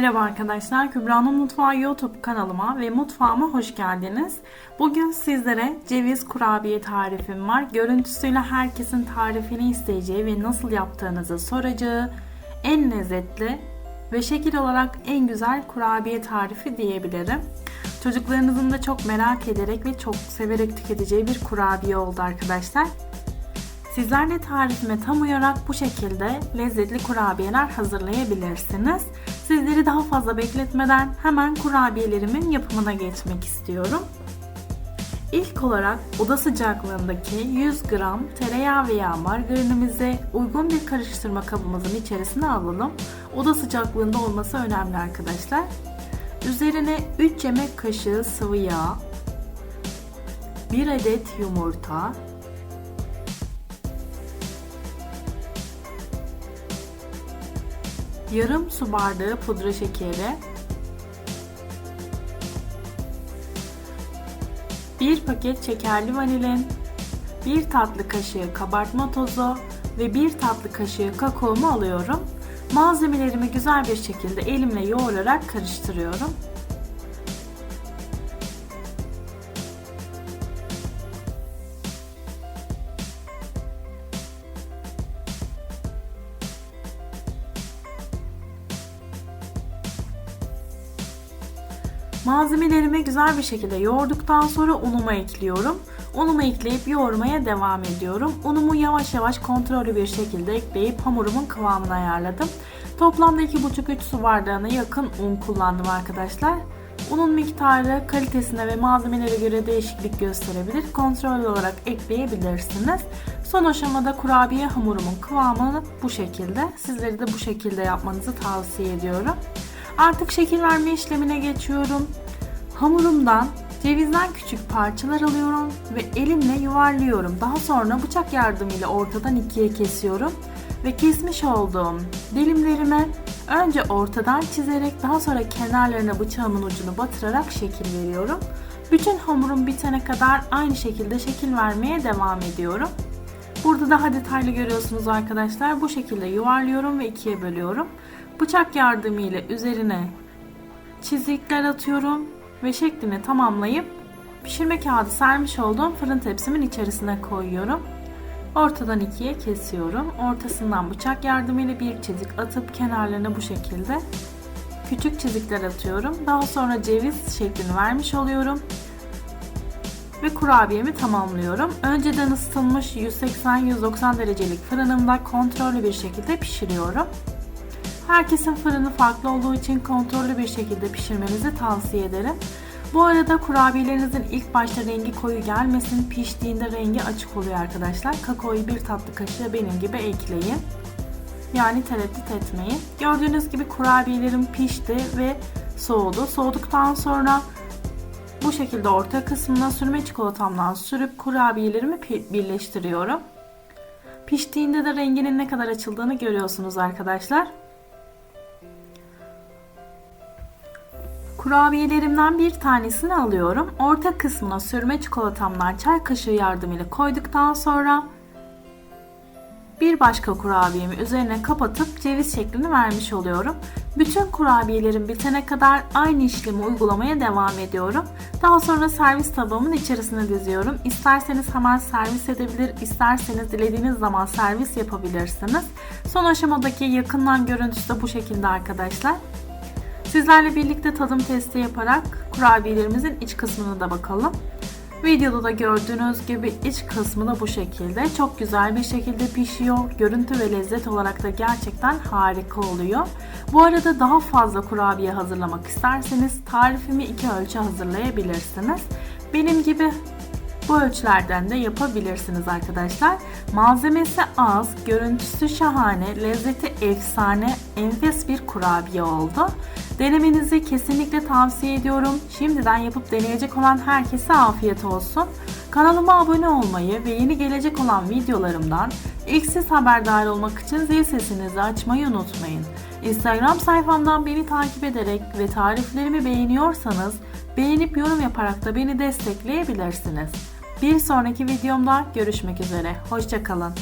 Merhaba arkadaşlar, Kübra'nın Mutfağı YouTube kanalıma ve mutfağıma hoş geldiniz. Bugün sizlere ceviz kurabiye tarifim var. Görüntüsüyle herkesin tarifini isteyeceği ve nasıl yaptığınızı soracağı en lezzetli ve şekil olarak en güzel kurabiye tarifi diyebilirim. Çocuklarınızın da çok merak ederek ve çok severek tüketeceği bir kurabiye oldu arkadaşlar. Sizler de tarifime tam uyarak bu şekilde lezzetli kurabiyeler hazırlayabilirsiniz. Sizleri daha fazla bekletmeden hemen kurabiyelerimin yapımına geçmek istiyorum. İlk olarak oda sıcaklığındaki 100 gram tereyağı veya margarinimizi uygun bir karıştırma kabımızın içerisine alalım. Oda sıcaklığında olması önemli arkadaşlar. Üzerine 3 yemek kaşığı sıvı yağ, 1 adet yumurta, yarım su bardağı pudra şekeri, bir paket şekerli vanilin, bir tatlı kaşığı kabartma tozu ve bir tatlı kaşığı kakaomu alıyorum. Malzemelerimi güzel bir şekilde elimle yoğurarak karıştırıyorum. Malzemelerimi güzel bir şekilde yoğurduktan sonra unumu ekliyorum. Unumu ekleyip yoğurmaya devam ediyorum. Unumu yavaş yavaş kontrollü bir şekilde ekleyip hamurumun kıvamını ayarladım. Toplamda 2,5-3 su bardağına yakın un kullandım arkadaşlar. Unun miktarı kalitesine ve malzemelere göre değişiklik gösterebilir. Kontrol olarak ekleyebilirsiniz. Son aşamada kurabiye hamurumun kıvamını bu şekilde. Sizleri de bu şekilde yapmanızı tavsiye ediyorum. Artık şekil verme işlemine geçiyorum. Hamurumdan cevizden küçük parçalar alıyorum ve elimle yuvarlıyorum. Daha sonra bıçak yardımıyla ortadan ikiye kesiyorum ve kesmiş olduğum dilimlerime önce ortadan çizerek daha sonra kenarlarına bıçağımın ucunu batırarak şekil veriyorum. Bütün hamurum bitene kadar aynı şekilde şekil vermeye devam ediyorum. Burada daha detaylı görüyorsunuz arkadaşlar. Bu şekilde yuvarlıyorum ve ikiye bölüyorum. Bıçak yardımıyla üzerine çizikler atıyorum ve şeklini tamamlayıp pişirme kağıdı sermiş olduğum fırın tepsimin içerisine koyuyorum. Ortadan ikiye kesiyorum. Ortasından bıçak yardımıyla bir çizik atıp kenarlarına bu şekilde küçük çizikler atıyorum. Daha sonra ceviz şeklini vermiş oluyorum. Ve kurabiyemi tamamlıyorum. Önceden ısıtılmış 180-190 derecelik fırınımda kontrollü bir şekilde pişiriyorum. Herkesin fırını farklı olduğu için kontrollü bir şekilde pişirmenizi tavsiye ederim. Bu arada kurabiyelerinizin ilk başta rengi koyu gelmesin. Piştiğinde rengi açık oluyor arkadaşlar. Kakaoyu bir tatlı kaşığı benim gibi ekleyin. Yani tereddüt etmeyin. Gördüğünüz gibi kurabiyelerim pişti ve soğudu. Soğuduktan sonra bu şekilde orta kısmına sürme çikolatamdan sürüp kurabiyelerimi birleştiriyorum. Piştiğinde de renginin ne kadar açıldığını görüyorsunuz arkadaşlar. Kurabiyelerimden bir tanesini alıyorum. Orta kısmına sürme çikolatamdan çay kaşığı yardımıyla koyduktan sonra bir başka kurabiyemi üzerine kapatıp ceviz şeklini vermiş oluyorum. Bütün kurabiyelerim bitene kadar aynı işlemi uygulamaya devam ediyorum. Daha sonra servis tabağımın içerisine diziyorum. İsterseniz hemen servis edebilir, isterseniz dilediğiniz zaman servis yapabilirsiniz. Son aşamadaki yakından görüntüsü de bu şekilde arkadaşlar. Sizlerle birlikte tadım testi yaparak kurabiyelerimizin iç kısmına da bakalım. Videoda da gördüğünüz gibi iç kısmı da bu şekilde. Çok güzel bir şekilde pişiyor. Görüntü ve lezzet olarak da gerçekten harika oluyor. Bu arada daha fazla kurabiye hazırlamak isterseniz tarifimi iki ölçü hazırlayabilirsiniz. Benim gibi bu ölçülerden de yapabilirsiniz arkadaşlar. Malzemesi az, görüntüsü şahane, lezzeti efsane, enfes bir kurabiye oldu. Denemenizi kesinlikle tavsiye ediyorum. Şimdiden yapıp deneyecek olan herkese afiyet olsun. Kanalıma abone olmayı ve yeni gelecek olan videolarımdan ilk siz haberdar olmak için zil sesinizi açmayı unutmayın. Instagram sayfamdan beni takip ederek ve tariflerimi beğeniyorsanız beğenip yorum yaparak da beni destekleyebilirsiniz. Bir sonraki videomda görüşmek üzere. Hoşçakalın.